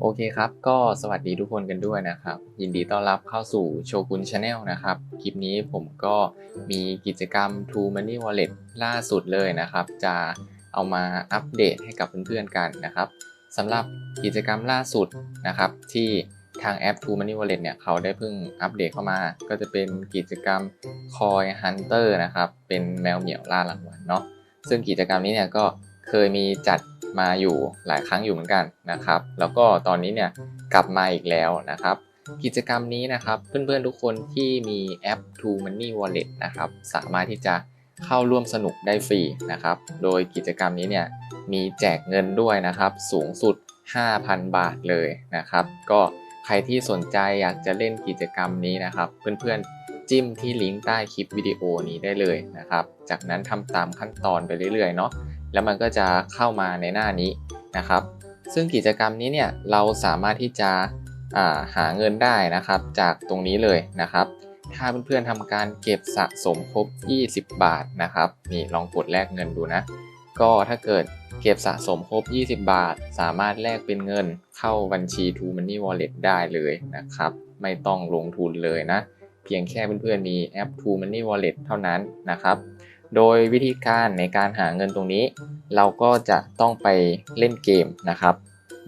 โอเคครับ ก็สวัสดีทุกคนกันด้วยนะครับ ยินดีต้อนรับเข้าสู่โชกุนชาแนลนะครับ คลิปนี้ผมก็มีกิจกรรม True Money Wallet ล่าสุดเลยนะครับ จะเอามาอัปเดตให้กับเพื่อนๆกันนะครับสำหรับกิจกรรมล่าสุดนะครับ ที่ทางแอป True Money Wallet เนี่ยเขาได้เพิ่งอัปเดตเข้ามา ก็จะเป็นกิจกรรม Coin Hunter นะครับ เป็นแมวเหมียวล่ารางวัลเนาะซึ่งกิจกรรมนี้เนี่ยก็เคยมีจัด มาอยู่หลายครั้งอยู่เหมือนกันนะครับ แล้วก็ตอนนี้เนี่ยกลับมาอีกแล้วนะครับ กิจกรรมนี้นะครับ เพื่อนๆทุกคนที่มีแอป True Money Wallet นะครับสามารถที่จะเข้าร่วมสนุกได้ฟรีนะครับ โดยกิจกรรมนี้เนี่ยมีแจกเงินด้วยนะครับ สูงสุด 5,000 บาทเลยนะครับ ก็ใครที่สนใจอยากจะเล่นกิจกรรมนี้นะครับ เพื่อนๆจิ้มที่ลิงก์ใต้คลิปวิดีโอนี้ได้เลยนะครับ จากนั้นทำตามขั้นตอนไปเรื่อยๆเนาะ แล้วมันก็จะเข้ามาในหน้านี้นะครับ ซึ่งกิจกรรมนี้เนี่ยเราสามารถที่จะาหาเงินได้นะครับ จากตรงนี้เลยนะครับ ถ้าเพื่อนๆทำการเก็บสะสมครบ 20 บาทนะครับนี่ลองกดแลกเงินดูนะ ก็ถ้าเกิดเก็บสะสมครบ 20 บาท สามารถแลกเป็นเงินเข้าบัญชี True Money Wallet ได้เลยนะครับ ไม่ต้องลงทุนเลยนะ เพียงแค่เพื่อนๆมีแอป True Money Wallet เท่านั้นนะครับ โดยวิธีการในการหาเงินตรงนี้ เราก็จะต้องไปเล่นเกมนะครับ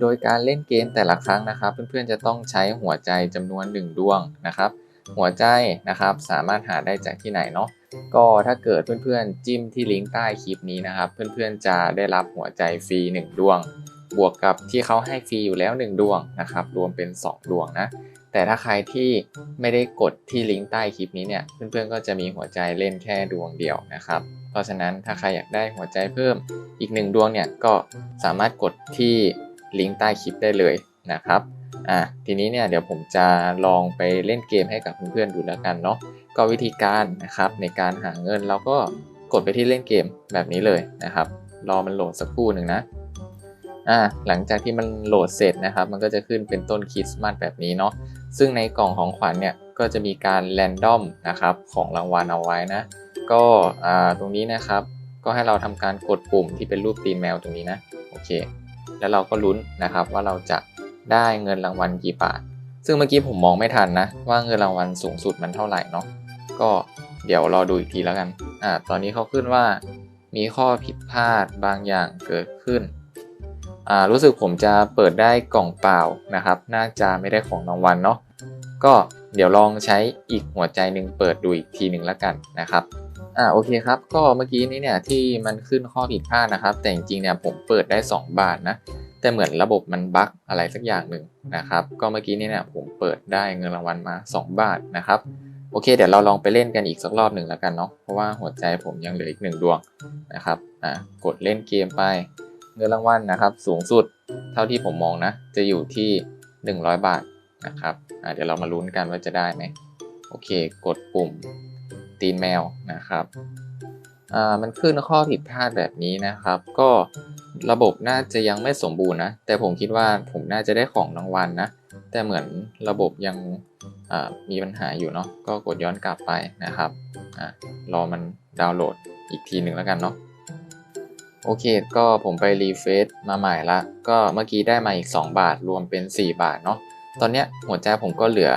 โดยการเล่นเกมแต่ละครั้งนะครับ เพื่อนๆจะต้องใช้หัวใจจำนวน 1 ดวงนะครับ หัวใจนะครับสามารถหาได้จากที่ไหนเนาะก็ถ้าเกิดเพื่อนๆจิ้มที่ลิงก์ใต้คลิปนี้นะครับ เพื่อนๆจะได้รับหัวใจฟรี 1 ดวง บวกกับที่เขาให้ฟรีอยู่แล้ว 1 ดวงนะครับ รวมเป็น 2 ดวงนะ แต่ถ้าใครที่ไม่ได้กดที่ลิงก์ใต้คลิปนี้เนี่ย เพื่อนๆก็จะมีหัวใจเล่นแค่ดวงเดียวนะครับ เพราะฉะนั้นถ้าใครอยากได้หัวใจเพิ่มอีกหนึ่งดวงเนี่ยก็สามารถกดที่ลิงก์ใต้คลิปได้เลยนะครับอะทีนี้เนี่ยเดี๋ยวผมจะลองไปเล่นเกมให้กับเพื่อนๆดูแล้วกันเนาะก็วิธีการนะครับในการหาเงินเราก็กดไปที่เล่นเกมแบบนี้เลยนะครับ รอมันโหลดสักครู่หนึ่งนะ อ่าหลังจากที่มันโหลดเสร็จนะครับ มันก็จะขึ้นเป็นต้นคริสต์มาสแบบนี้เนาะซึ่งในกล่องของขวัญเนี่ยก็จะมีการแรนดอมนะครับของรางวัลเอาไว้นะ ก็อ่าตรงนี้นะครับ ก็ให้เราทำการกดปุ่มที่เป็นรูปตีนแมวตรงนี้นะโอเค แล้วเราก็ลุ้นนะครับว่าเราจะได้เงินรางวัลกี่บาท ซึ่งเมื่อกี้ผมมองไม่ทันนะ ว่าเงินรางวัลสูงสุดมันเท่าไหร่เนาะก็เดี๋ยวรอดูอีกทีแล้วกันอ่าตอนนี้เขาขึ้นว่ามีข้อผิดพลาดบางอย่างเกิดขึ้น รู้สึกผมจะเปิดได้กล่องเปล่านะครับ น่าจะไม่ได้ของรางวัลเนาะก็เดี๋ยวลองใช้อีกหัวใจหนึ่งเปิดดูอีกทีหนึ่งแล้วกันนะครับอ่าโอเคครับ ก็เมื่อกี้นี้เนี่ยที่มันขึ้นข้อผิดพลาดนะครับ แต่จริงๆเนี่ยผมเปิดได้ 2 บาทนะ แต่เหมือนระบบมันบั๊กอะไรสักอย่างหนึ่งนะครับ ก็เมื่อกี้นี้เนี่ยผมเปิดได้เงินรางวัลมา 2 บาทนะครับ โอเค เดี๋ยวเราลองไปเล่นกันอีกสักรอบหนึ่งแล้วกันเนาะ เพราะว่าหัวใจผมยังเหลืออีกหนึ่งดวงนะครับ อ่ากดเล่นเกมไป เงินรางวัลนะครับ สูงสุดเท่าที่ผมมองนะ จะอยู่ที่ 100 บาทนะครับเดี๋ยวเรามาลุ้นกันว่าจะได้ไหมโอเค กดปุ่มตีนแมวนะครับมันขึ้นข้อผิดพลาดแบบนี้นะครับ ก็ระบบน่าจะยังไม่สมบูรณ์นะ แต่ผมคิดว่าผมน่าจะได้ของรางวัลนะแต่เหมือนระบบยังมีปัญหาอยู่เนาะ ก็กดย้อนกลับไปนะครับอรอมันดาวน์โหลดอีกทีหนึ่งแล้วกันเนาะ โอเค ก็ผมไปรีเฟซมาใหม่ละ ก็เมื่อกี้ได้มาอีก 2 บาทรวมเป็น 4 บาทเนาะ ตอนเนี้ยหัวใจผมก็เหลือ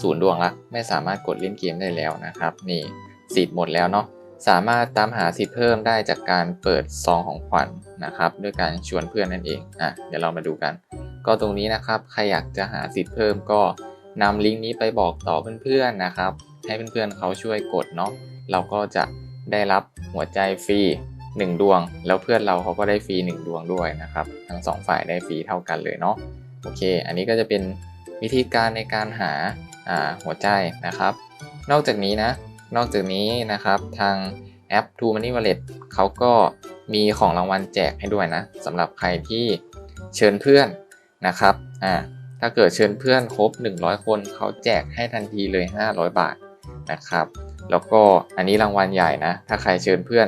ศูนย์ดวงละ ไม่สามารถกดเล่นเกมได้แล้วนะครับ นี่สิทธิ์หมดแล้วเนาะ สามารถตามหาสิทธิ์เพิ่มได้จากการเปิดซองของขวัญนนะครับ ด้วยการชวนเพื่อนนั่นเอง อะ เดี๋ยวเรามาดูกัน ก็ตรงนี้นะครับ ใครอยากจะหาสิทธิ์เพิ่มก็นำลิงก์นี้ไปบอกต่อเพื่อนๆนะครับ ให้เพื่อนๆเขาช่วยกดเนาะ เราก็จะได้รับหัวใจฟรี 1 ดวง แล้วเพื่อนเราเขาก็ได้ฟรี1 ดวงด้วยนะครับ ทั้ง 2 ฝ่ายได้ฟรีเท่ากันเลยเนาะโอเค อันนี้ก็จะเป็นวิธีการในการหาาหัวใจนะครับ นอกจากนี้นะ นอกจากนี้นะครับทางแอป True Money Wallet เขาก็มีของรางวัลแจกให้ด้วยนะสำหรับใครที่เชิญเพื่อนนะครับอ่าถ้าเกิดเชิญเพื่อนครบ 100 คนเขาแจกให้ทันทีเลย 500 บาทนะครับ แล้วก็อันนี้รางวัลใหญ่นะ ถ้าใครเชิญเพื่อน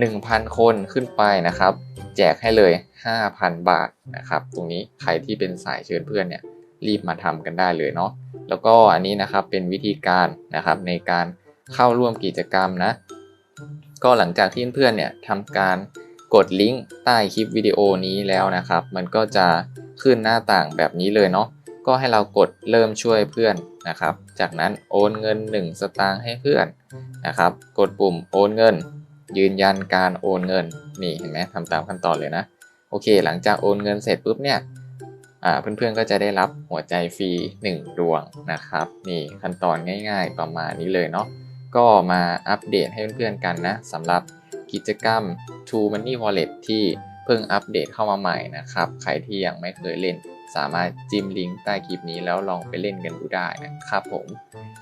1,000 คนขึ้นไปนะครับ แจกให้เลย 5,000 บาทนะครับ ตรงนี้ใครที่เป็นสายเชิญเพื่อนเนี่ยรีบมาทำกันได้เลยเนาะแล้วก็อันนี้นะครับเป็นวิธีการนะครับในการเข้าร่วมกิจกรรมนะ ก็หลังจากที่เพื่อนเนี่ยทำการกดลิงก์ใต้คลิปวิดีโอนี้แล้วนะครับ มันก็จะขึ้นหน้าต่างแบบนี้เลยเนาะก็ให้เรากดเริ่มช่วยเพื่อนนะครับ จากนั้นโอนเงิน 1 สตางค์ให้เพื่อนนะครับ กดปุ่มโอนเงิน ยืนยันการโอนเงินนี่เห็นไหมทำตามขั้นตอนเลยนะโอเค หลังจากโอนเงินเสร็จปุ๊บเนี่ยอ่าเพื่อนๆก็จะได้รับหัวใจฟรี1 ดวงนะครับ นี่ขั้นตอนง่าย ๆ ประมาณนี้เลยเนาะก็มาอัปเดตให้เพื่อนๆกันนะสำหรับกิจกรรม True Money Wallet ที่เพิ่งอัปเดตเข้ามาใหม่นะครับ ใครที่ยังไม่เคยเล่น สามารถจิ้มลิงก์ใต้คลิปนี้แล้วลองไปเล่นกันดูได้นะครับผม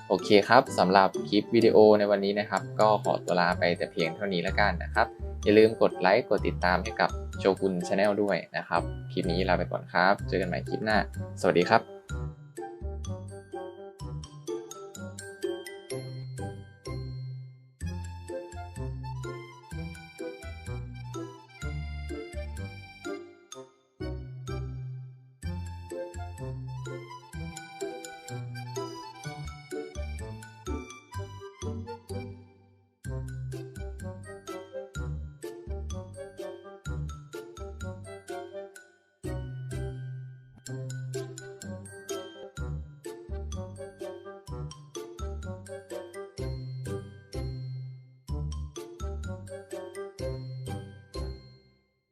โอเคครับสำหรับคลิปวิดีโอในวันนี้นะครับ ก็ขอตัวลาไปแต่เพียงเท่านี้แล้วกันนะครับ อย่าลืมกดไลค์กดติดตามให้กับโชกุนชาแนลด้วยนะครับ คลิปนี้ลาไปก่อนครับ เจอกันใหม่คลิปหน้า สวัสดีครับ